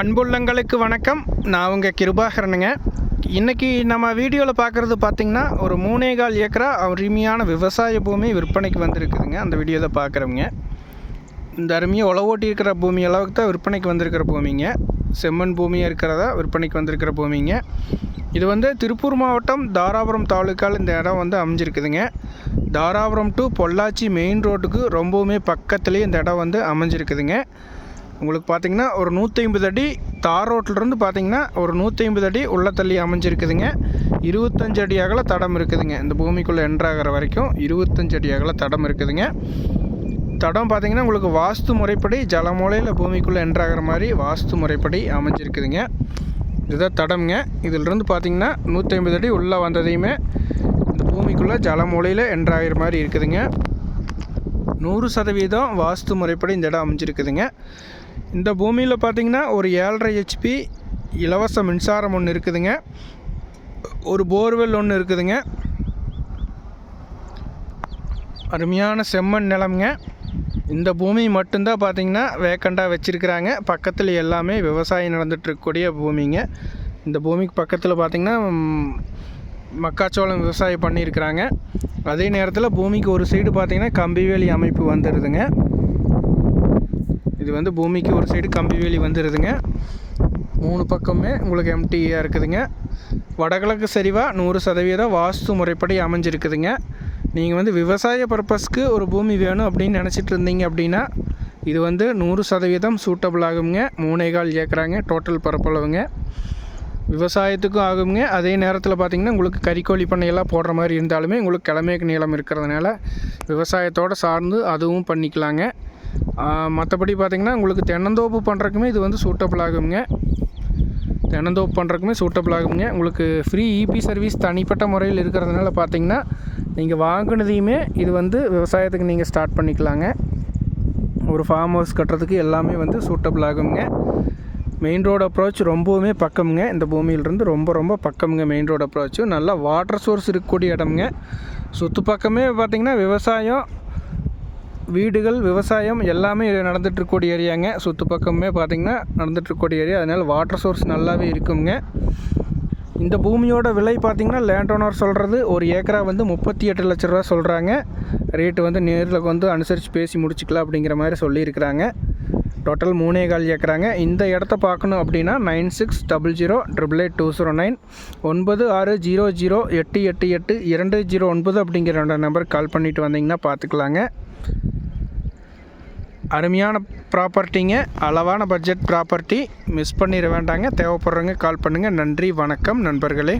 அன்புள்ளங்களுக்கு வணக்கம். நான் உங்கள் கிருபாகரனுங்க. இன்றைக்கி நம்ம வீடியோவில் பார்க்குறது பார்த்திங்கன்னா ஒரு மூணே கால் ஏக்கரா அருமையான விவசாய பூமி விற்பனைக்கு வந்திருக்குதுங்க. அந்த வீடியோவை பார்க்குறவங்க இந்த அருமையாக உழவோட்டி இருக்கிற பூமி அளவுக்கு தான் விற்பனைக்கு வந்திருக்கிற பூமிங்க. செம்மண் பூமியாக இருக்கிறதா விற்பனைக்கு வந்திருக்கிற பூமிங்க. இது வந்து திருப்பூர் மாவட்டம் தாராபுரம் தாலுக்கால் இந்த இடம் வந்து அமைஞ்சிருக்குதுங்க. தாராபுரம் டு பொள்ளாச்சி மெயின் ரோட்டுக்கு ரொம்பவுமே பக்கத்துலேயே இந்த இடம் வந்து அமைஞ்சிருக்குதுங்க. உங்களுக்கு பார்த்திங்கன்னா ஒரு நூற்றி ஐம்பது அடி தார் ரோட்டிலிருந்து பார்த்தீங்கன்னா ஒரு நூற்றி ஐம்பது அடி உள்ள தள்ளி அமைஞ்சிருக்குதுங்க. இருபத்தஞ்சு அடி அகல தடம் இருக்குதுங்க. இந்த பூமிக்குள்ளே என்ட்ராகிற வரைக்கும் இருபத்தஞ்சு அடி அகல தடம் இருக்குதுங்க. தடம் பார்த்திங்கன்னா உங்களுக்கு வாஸ்து முறைப்படி ஜலமூலையில் பூமிக்குள்ளே என்ட்ராகிற மாதிரி வாஸ்து முறைப்படி அமைஞ்சிருக்குதுங்க. இதுதான் தடம்ங்க. இதிலிருந்து பார்த்தீங்கன்னா நூற்றி ஐம்பது அடி உள்ளே வந்ததையுமே இந்த பூமிக்குள்ளே ஜலமூலையில் என்ட்ராகிற மாதிரி இருக்குதுங்க. நூறு சதவீதம் வாஸ்து முறைப்படி இந்த இடம் அமைஞ்சிருக்குதுங்க. இந்த பூமியில் பார்த்தீங்கன்னா ஒரு ஏழரை ஹெச்பி இலவச மின்சாரம் ஒன்று இருக்குதுங்க. ஒரு போர்வெல் ஒன்று இருக்குதுங்க. அருமையான செம்மண் நிலம்ங்க. இந்த பூமி மட்டும்தான் பார்த்தீங்கன்னா வேக்கண்டாக வச்சுருக்கிறாங்க. பக்கத்தில் எல்லாமே விவசாயம் நடந்துகிட்ருக்கக்கூடிய பூமிங்க. இந்த பூமிக்கு பக்கத்தில் பார்த்தீங்கன்னா மக்காச்சோளம் விவசாயம் பண்ணியிருக்கிறாங்க. அதே நேரத்தில் பூமிக்கு ஒரு சைடு பார்த்திங்கன்னா கம்பிவேலி அமைப்பு வந்துடுதுங்க இது வந்து பூமிக்கு ஒரு சைடு கம்பிவேலி வந்துடுதுங்க மூணு பக்கமே உங்களுக்கு எம்டியாக இருக்குதுங்க. வடகிழக்கு சரிவாக நூறு சதவீதம் வாஸ்து முறைப்படி அமைஞ்சிருக்குதுங்க. நீங்கள் வந்து விவசாய பர்பஸ்க்கு ஒரு பூமி வேணும் அப்படின்னு நினச்சிட்டு இருந்தீங்க அப்படின்னா இது வந்து நூறு சதவீதம் சூட்டபிள் ஆகுங்க. மூணே கால் ஏக்கராங்க டோட்டல் பரப்பளவுங்க. விவசாயத்துக்கும் ஆகுங்க அதே நேரத்தில் பார்த்தீங்கன்னா உங்களுக்கு கறிக்கோழி பண்ணையெல்லாம் போடுற மாதிரி இருந்தாலுமே உங்களுக்கு கிழமைக்கு நீளம் இருக்கிறதுனால விவசாயத்தோடு சார்ந்து அதுவும் பண்ணிக்கலாங்க. மற்றபடி பார்த்திங்கன்னா உங்களுக்கு தென்னந்தோப்பு பண்ணுறக்குமே இது வந்து சூட்டபிள் ஆகுங்க தென்னந்தோப்பு பண்ணுறக்குமே சூட்டபிள் ஆகுங்க உங்களுக்கு ஃப்ரீ இபி சர்வீஸ் தனிப்பட்ட முறையில் இருக்கிறதுனால பார்த்தீங்கன்னா நீங்கள் வாங்கினதையுமே இது வந்து விவசாயத்துக்கு நீங்கள் ஸ்டார்ட் பண்ணிக்கலாங்க. ஒரு ஃபார்ம் ஹவுஸ் கட்டுறதுக்கு எல்லாமே வந்து சூட்டபிள் ஆகுங்க மெயின் ரோடு அப்ரோச் ரொம்பவுமே பக்கமுங்க. இந்த பூமியிலிருந்து ரொம்ப ரொம்ப பக்கமுங்க மெயின் ரோடு அப்ரோச்சும் நல்லா வாட்டர் சோர்ஸ் இருக்கக்கூடிய இடம்ங்க. சுற்று பக்கமே பார்த்திங்கன்னா விவசாயம் வீடுகள் விவசாயம் எல்லாமே நடந்துகிட்ருக்கூடிய ஏரியாங்க. சுற்று பக்கமே பார்த்திங்கன்னா நடந்துகிட்ருக்கூடிய ஏரியா. அதனால் வாட்டர் சோர்ஸ் நல்லாவே இருக்குங்க. இந்த பூமியோட விலை பார்த்திங்கன்னா லேண்ட் ஓனர் சொல்கிறது ஒரு ஏக்கரா வந்து முப்பத்தி எட்டு லட்ச ரூபா சொல்கிறாங்க ரேட்டு வந்து நேரில் வந்து அனுசரித்து பேசி முடிச்சுக்கலாம் அப்படிங்கிற மாதிரி சொல்லியிருக்கிறாங்க. டோட்டல் மூணே கால் ஏக்கராங்க இந்த இடத்த பார்க்கணும் அப்படின்னா nine six double zero triple eight two zero nine ஒன்பது ஆறு ஜீரோ ஜீரோ எட்டு எட்டு எட்டு இரண்டு ஜீரோ ஒன்பது அப்படிங்கிற நம்பருக்கு கால் பண்ணிவிட்டு வந்தீங்கன்னா பார்த்துக்கலாங்க. அருமையான ப்ராப்பர்ட்டிங்க. அளவான பட்ஜெட் ப்ராப்பர்ட்டி. மிஸ் பண்ணிட வேண்டாங்க. தேவைப்படுறவங்க கால் பண்ணுங்கள் நன்றி வணக்கம் நண்பர்களே.